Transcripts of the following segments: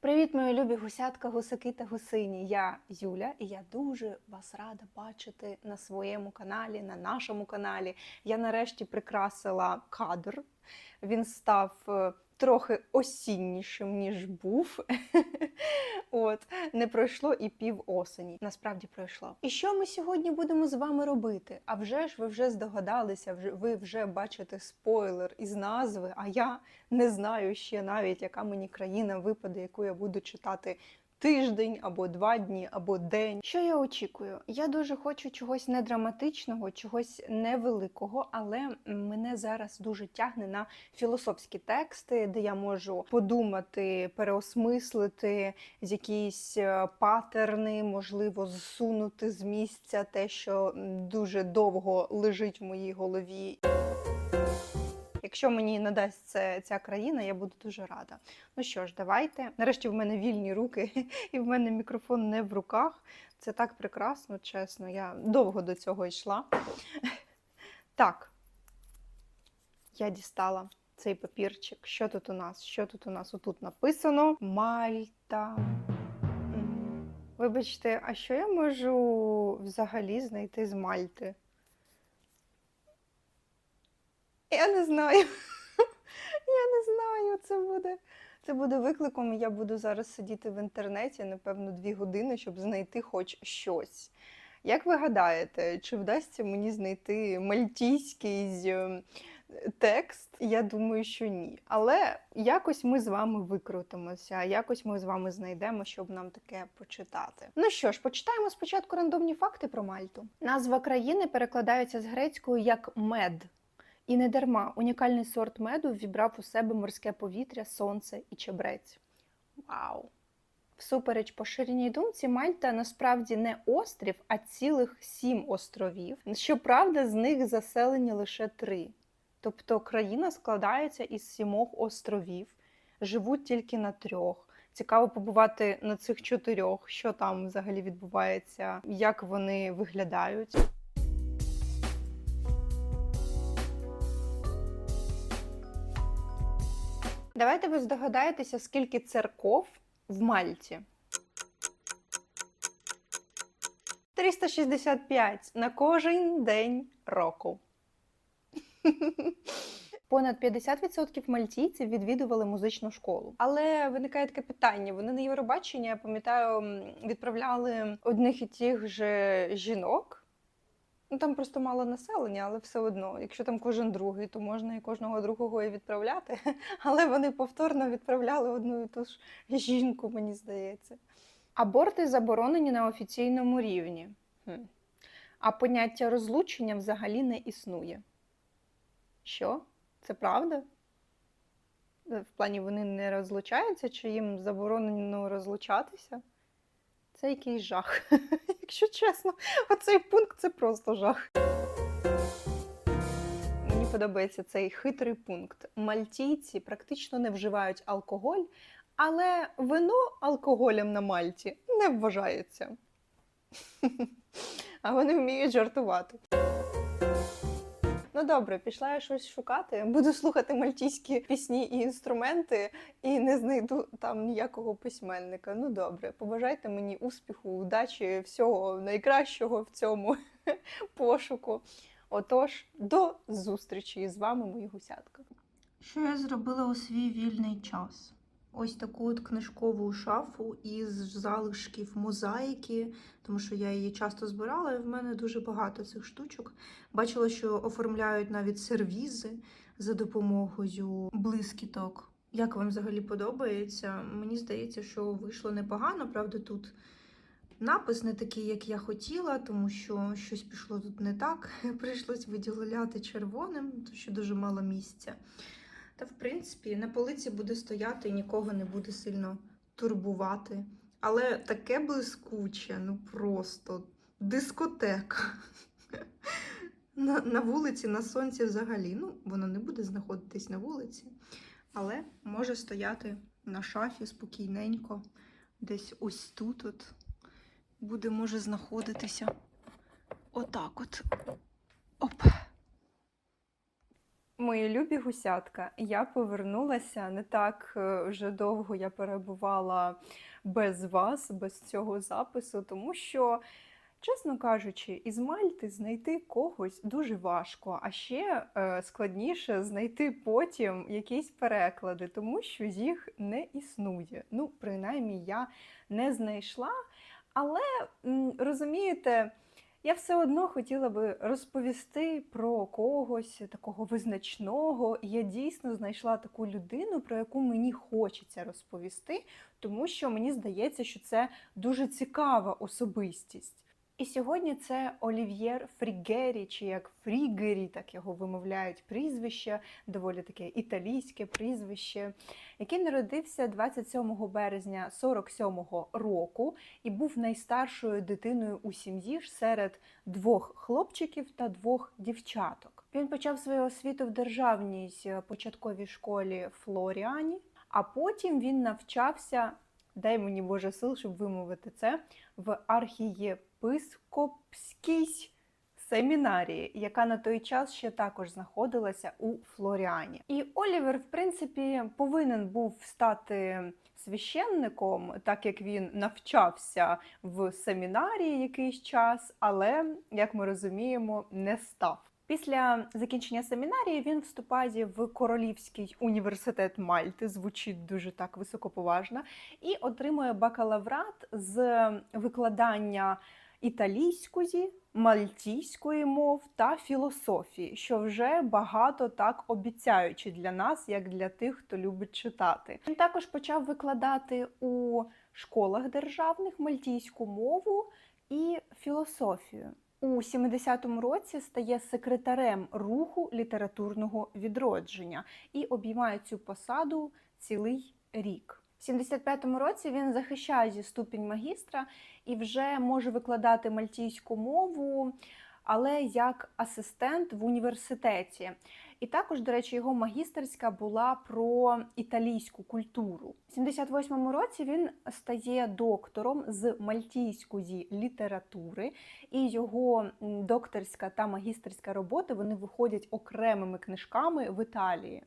Привіт, мої любі гусятка, гусаки та гусині. Я Юля, і я дуже вас рада бачити на своєму каналі, на нашому каналі. Я нарешті прикрасила кадр. Він став е, трохи осіннішим, ніж був. От не пройшло і пів осені. Насправді пройшло. І що ми сьогодні будемо з вами робити? А вже ж ви вже здогадалися, ви вже бачите спойлер із назви. А я не знаю ще навіть, яка мені країна випаде, яку я буду читати тиждень або два дні, або день. Що я очікую? Я дуже хочу чогось не драматичного, чогось невеликого, але мене зараз дуже тягне на філософські тексти, де я можу подумати, переосмислити якісь е, патерни, можливо, зсунути з місця те, що дуже довго лежить в моїй голові. Якщо мені надасть це ця країна, я буду дуже рада. Ну що ж, давайте. Нарешті в мене вільні руки, і в мене мікрофон не в руках. Це так прекрасно, чесно. Я довго до цього йшла. Так, я дістала цей папірчик. Що тут у нас? Що тут у нас? Отут написано Мальта. Вибачте, а що я можу взагалі знайти з Мальти? Я не знаю. Я не знаю, це буде. Це буде викликом. Я буду зараз сидіти в інтернеті, напевно, дві години, щоб знайти хоч щось. Як ви гадаєте, чи вдасться мені знайти мальтійський е, текст? Я думаю, що ні. Але якось ми з вами викрутимося, якось ми з вами знайдемо, щоб нам таке почитати. Ну що ж, почитаємо спочатку рандомні факти про Мальту. Назва країни перекладається з грецькою як мед. І не дарма унікальний сорт меду ввібрав у себе морське повітря, сонце і чебрець. Вау! Всупереч поширеній думці, Мальта насправді не острів, а цілих сім островів. Щоправда, з них заселені лише три. Тобто країна складається із сімох островів, живуть тільки на трьох. Цікаво побувати на цих чотирьох, що там взагалі відбувається, як вони виглядають. Давайте ви здогадаєтеся, скільки церков в Мальті. 365 на кожен день року. Понад 50% мальтійців відвідували музичну школу. Але виникає таке питання: вони на Євробачення, я пам'ятаю, відправляли одних і тих же жінок. Ну там просто мало населення, але все одно, якщо там кожен другий, то можна і кожного другого і відправляти. Але вони повторно відправляли одну і ту ж жінку, мені здається. Аборти заборонені на офіційному рівні. А поняття розлучення взагалі не існує. Що? Це правда? Е, В плані вони не розлучаються, чи їм заборонено розлучатися? Це якийсь жах. Якщо чесно, оцей пункт це просто жах. Мені подобається цей хитрий пункт. Мальтійці практично не вживають алкоголь, але вино алкоголем на Мальті не вважається. А вони вміють жартувати. Ну добре, пішла я щось шукати. Буду слухати мальтійські пісні і інструменти, і не знайду там ніякого письменника. Ну добре, побажайте мені успіху, удачі, всього найкращого в цьому пошуку. Отож, до зустрічі з вами, мої гусятка. Що я зробила у свій вільний час? Ось таку от книжкову шафу із залишків мозаїки, тому що я її часто збирала, і в мене дуже багато цих штучок. Бачила, що оформляють навіть сервізи за допомогою блискіток. Як вам взагалі подобається? Мені здається, що вийшло непогано. Правда, тут напис не такий, як я хотіла, тому що щось пішло тут не так. Прийшлось виділяти червоним, тому що дуже мало місця. Та, в принципі, на полиці буде стояти і нікого не буде сильно турбувати. Але таке блискуче, ну просто дискотека. На, на вулиці, на сонці взагалі. Ну, воно не буде знаходитись на вулиці, але може стояти на шафі спокійненько, десь ось тут от буде може знаходитися. Отак от. Оп. Мої любі гусятка, я повернулася не так е, вже довго я перебувала без вас, без цього запису, тому що, чесно кажучи, із Мальти знайти когось дуже важко, а ще е, складніше знайти потім якісь переклади, тому що їх не існує. Ну, принаймні, я не знайшла. Але розумієте, я все одно хотіла би розповісти про когось такого визначного. Я дійсно знайшла таку людину, про яку мені хочеться розповісти, тому що мені здається, що це дуже цікава особистість. І сьогодні це Олів'єр Фрігері, чи як Фрігері, так його вимовляють прізвище, доволі таке італійське прізвище, який народився 27 березня 47-го року і був найстаршою дитиною у сім'ї серед двох хлопчиків та двох дівчаток. Він почав свою освіту в державній е, початковій школі Флоріані, а потім він навчався. Дай мені Боже сил, щоб вимовити це в архієпископській семінарії, яка на той час ще також знаходилася у Флоріані. І Олівер, в принципі, повинен був стати священником, так як він навчався в семінарії якийсь час, але, як ми розуміємо, не став. Після закінчення семінарії він вступає в Королівський університет Мальти, звучить дуже так високоповажно, і отримує бакалаврат з викладання італійської, мальтійської мов та філософії, що вже багато так обіцяючи для нас, як для тих, хто любить читати. Він також почав викладати у школах державних мальтійську мову і філософію. У 70-му році стає секретарем руху літературного відродження і обіймає цю посаду цілий рік. В 75-му році він захищає ступінь магістра і вже може викладати мальтійську мову, але як асистент в університеті. І також, до речі, його магістерська була про італійську культуру. У 78-му році він стає доктором з мальтійської літератури, і його докторська та магістерська роботи вони виходять окремими книжками в Італії.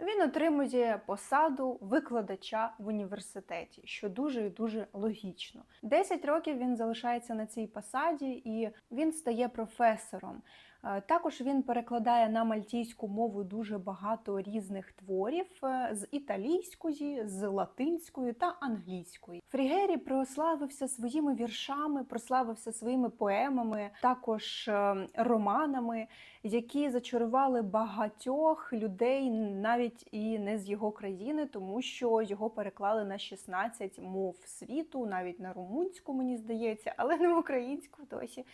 Він отримує посаду викладача в університеті, що дуже і дуже логічно. 10 років він залишається на цій посаді і він стає професором. Е, Також він перекладає на мальтійську мову дуже багато різних творів е, з італійської, з латинської та англійської. Фрігері прославився своїми віршами, прославився своїми поемами, також е, романами, які зачарували багатьох людей, навіть і не з його країни, тому що його переклали на 16 мов світу, навіть на румунську, мені здається, але не в українську досі.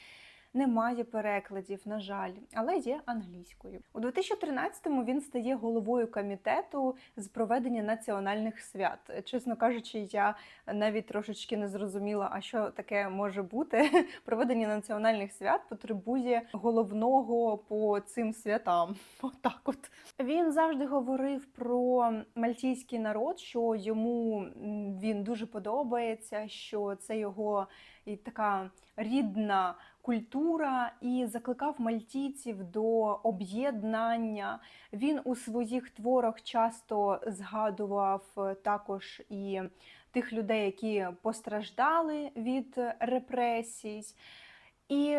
Немає перекладів, на жаль, але є англійською. У 2013-му він стає головою комітету з проведення національних свят. Чесно кажучи, я навіть трошечки не зрозуміла, а що таке може бути. Проведення національних свят потребує головного по цим святам. Отак, от він завжди говорив про мальтійський народ, що йому він дуже подобається, що це його і така рідна культура і закликав мальтійців до об'єднання. Він у своїх творах часто згадував е, також і тих людей, які постраждали від репресій. І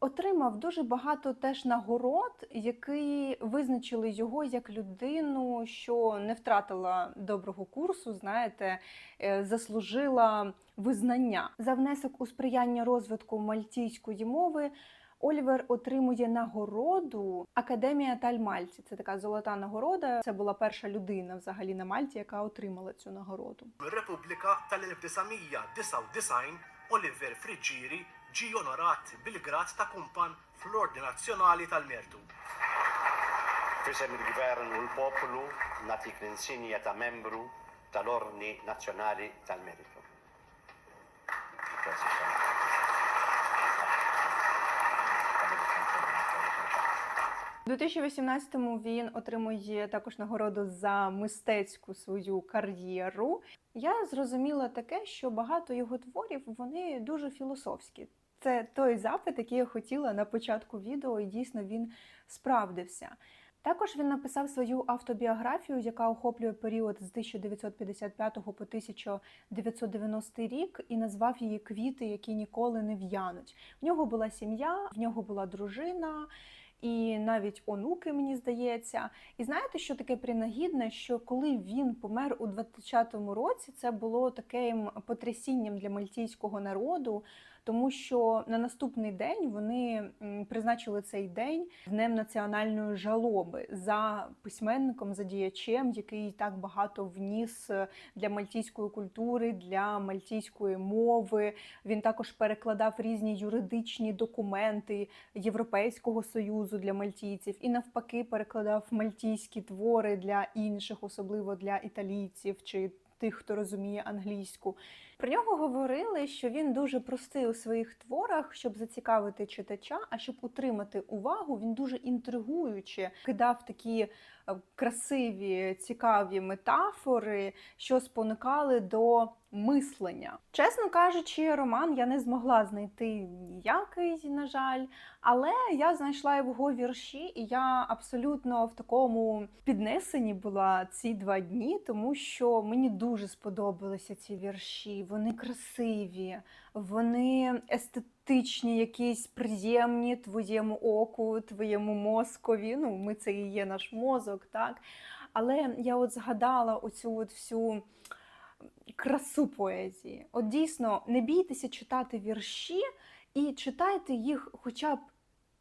отримав дуже багато теж нагород, які визначили його як людину, що не втратила доброго курсу, знаєте, е, заслужила визнання за внесок у сприяння розвитку мальтійської мови. Олівер отримує нагороду Академія Тальмальці. Це така золота нагорода. Це була перша людина взагалі на Мальті, яка отримала цю нагороду. Repubblika tal-1999 Oliver Friġġieri ġie onorat bil-grazz ta' kumpan fl-Ordni Nazzjonali tal-Mertu. Fisem il-Gvern u l-poplu natik l-insinja ta' membru tal-Ordni Nazzjonali Sam. У 2018-му він отримує також нагороду за мистецьку свою кар'єру. Я зрозуміла таке, що багато його творів вони дуже філософські. Це той запит, який я хотіла на початку відео, і дійсно він справдився. Також він написав свою автобіографію, яка охоплює період з 1955 по 1990 рік, і назвав її Квіти, які ніколи не в'януть. В нього була сім'я, в нього була дружина. І навіть онуки, мені здається. І знаєте, що таке принагідне? Що коли він помер у 20-му році, це було таким потрясінням для мальтійського народу, тому що на наступний день вони призначили цей день днем національної жалоби за письменником, за діячем, який так багато вніс е, для мальтійської культури, для мальтійської мови. Він також перекладав різні юридичні документи Європейського союзу для мальтійців і навпаки перекладав мальтійські твори для інших, особливо для італійців чи тих, хто розуміє англійську. Про нього говорили, що він дуже простий у своїх творах, щоб зацікавити читача, а щоб утримати увагу, він дуже інтригуюче кидав такі е, красиві, цікаві метафори, що спонукали до мислення. Чесно кажучи, роман я не змогла знайти ніякий, на жаль, але я знайшла його вірші, і я абсолютно в такому піднесенні була ці два дні, тому що мені дуже сподобалися ці вірші. Вони красиві, вони естетичні, якісь приємні твоєму оку, твоєму мозкові. Ну, ми це і є наш мозок, так. Але я от згадала оцю от всю красу поезії. От дійсно, не бійтеся читати вірші і читайте їх хоча б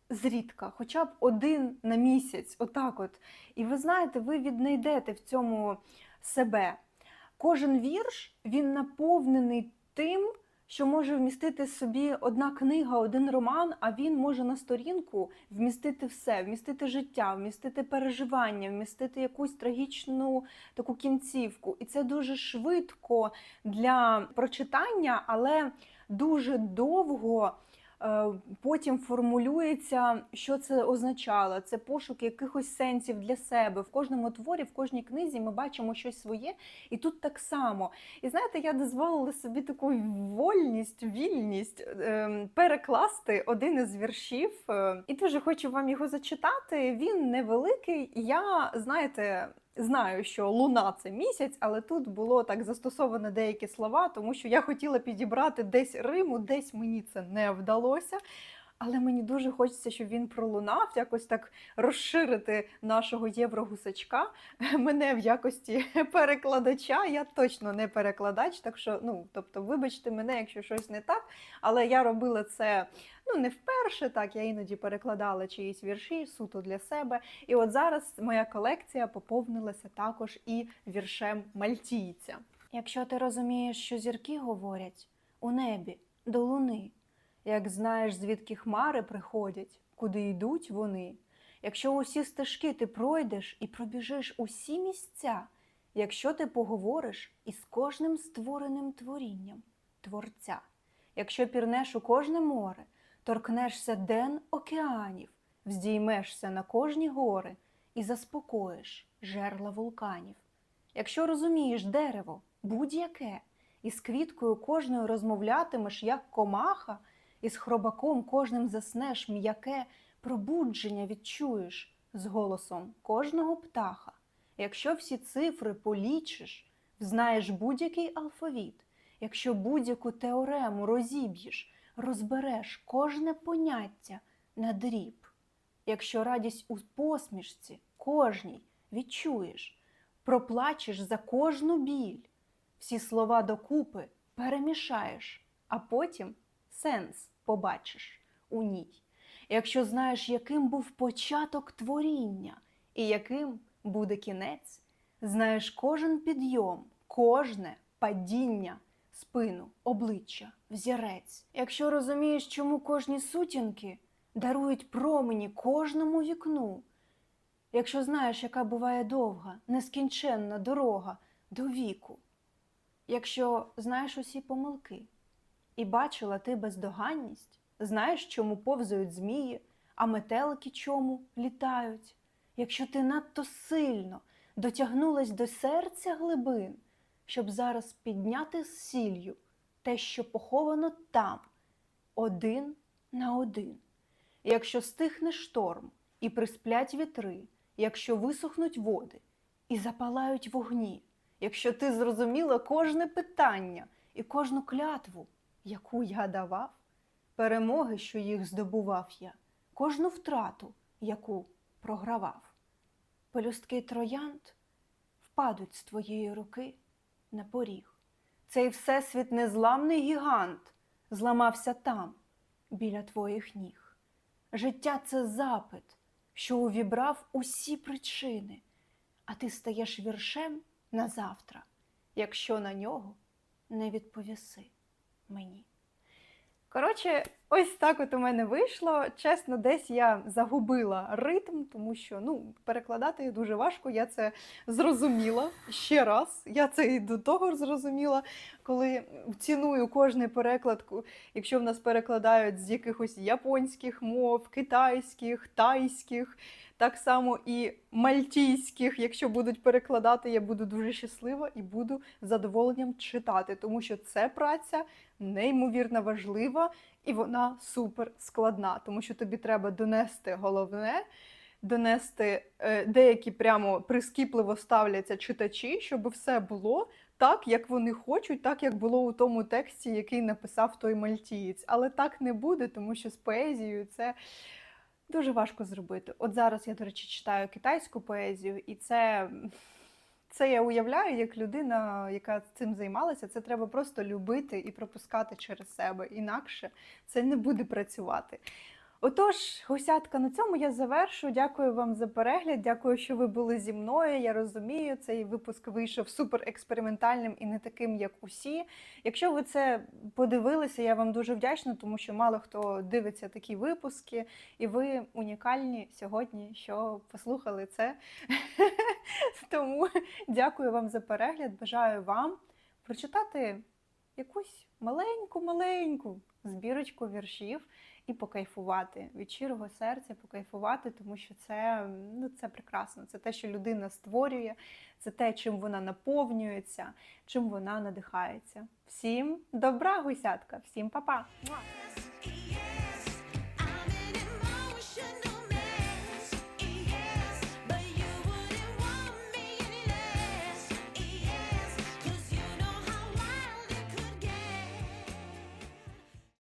зрідка, хоча б один на місяць, отак от. І ви знаєте, ви віднайдете в цьому себе. Кожен вірш він наповнений тим, що може вмістити собі одна книга, один роман, а він може на сторінку вмістити все, вмістити життя, вмістити переживання, вмістити якусь трагічну таку кінцівку. І це дуже швидко для прочитання, але дуже довго. Е, Потім формулюється, що це означало. Це пошук якихось сенсів для себе. В кожному творі, в кожній книзі ми бачимо щось своє, і тут так само. І знаєте, я дозволила собі таку вольність, вільність ем, перекласти один із віршів. е, І дуже хочу вам його зачитати. Він невеликий. Я, знаєте, знаю, що луна це місяць, але тут було так застосовано деякі слова, тому що я хотіла підібрати десь Риму, десь мені це не вдалося. Але мені дуже хочеться, щоб він пролунав, якось так розширити нашого єврогусачка. Мене в якості перекладача. Я точно не перекладач, так що, ну, тобто, вибачте мене, якщо щось не так. Але я робила це ну не вперше. Так я іноді перекладала чиїсь вірші суто для себе. І от зараз моя колекція поповнилася також і віршем мальтійця. Якщо ти розумієш, що зірки говорять у небі до луни, як знаєш, звідки хмари приходять, куди йдуть вони. Якщо усі стежки ти пройдеш і пробіжиш усі місця, якщо ти поговориш із кожним створеним творінням Творця, якщо пірнеш у кожне море, торкнешся ден океанів, вздіймешся на кожні гори і заспокоїш жерла вулканів. Якщо розумієш дерево, будь-яке, і з квіткою кожною розмовлятимеш, як комаха, і з хробаком кожним заснеш м'яке пробудження відчуєш з голосом кожного птаха. Якщо всі цифри полічиш, знаєш будь-який алфавіт, якщо будь-яку теорему розіб'єш, розбереш кожне поняття на дріб. Якщо радість у посмішці кожній відчуєш, проплачеш за кожну біль, всі слова докупи перемішаєш, а потім сенс побачиш у ній. Якщо знаєш, яким був початок творіння і яким буде кінець, знаєш кожен підйом, кожне падіння, спину, обличчя, взірець. Якщо розумієш, чому кожні сутінки дарують промені кожному вікну, якщо знаєш, яка буває довга, нескінченна дорога до віку, якщо знаєш усі помилки і бачила ти бездоганність, знаєш, чому повзають змії, а метелики чому літають, якщо ти надто сильно дотягнулась до серця глибин, щоб зараз підняти з сіллю те, що поховано там, один на один. Якщо стихне шторм і присплять вітри, якщо висохнуть води і запалають вогні, якщо ти зрозуміла кожне питання і кожну клятву, яку я давав, перемоги, що їх здобував я, кожну втрату, яку програвав. Пелюстки троянд впадуть з твоєї руки на поріг. Цей всесвіт незламний гігант зламався там, біля твоїх ніг. Життя це запит, що увібрав усі причини, а ти стаєш віршем на завтра, якщо на нього не відповіси мені. Коротше, ось так от у мене вийшло. Чесно, десь я загубила ритм, тому що ну, перекладати дуже важко. Я це зрозуміла ще раз. Я це і до того зрозуміла, коли ціную кожний перекладку. якщо в нас перекладають з якихось японських мов, китайських, тайських, так само і мальтійських. Якщо будуть перекладати, я буду дуже щаслива і буду задоволенням читати, тому що це праця неймовірно важлива і вона супер складна, тому що тобі треба донести головне. Донести е, деякі прямо прискіпливо ставляться читачі, щоб все було так, як вони хочуть, так як було у тому тексті, який написав той мальтієць. Але так не буде, тому що з поезією це дуже важко зробити. От зараз я, до речі, читаю китайську поезію, і це, це я уявляю як людина, яка цим займалася. Це треба просто любити і пропускати через себе. Інакше це не буде працювати. Отож, гусятка, на цьому я завершу. Дякую вам за перегляд. Дякую, що ви були зі мною. Я розумію, цей випуск вийшов супер експериментальним і не таким, як усі. Якщо ви це подивилися, я вам дуже вдячна, тому що мало хто дивиться такі випуски, і ви унікальні сьогодні, що послухали це. Тому дякую вам за перегляд. Бажаю вам прочитати якусь маленьку-маленьку збірочку віршів і покайфувати від щирого серця, покайфувати, тому що це, ну, це прекрасно. Це те, що людина створює, це те, чим вона наповнюється, чим вона надихається. Всім добра, гусятка, всім па-па!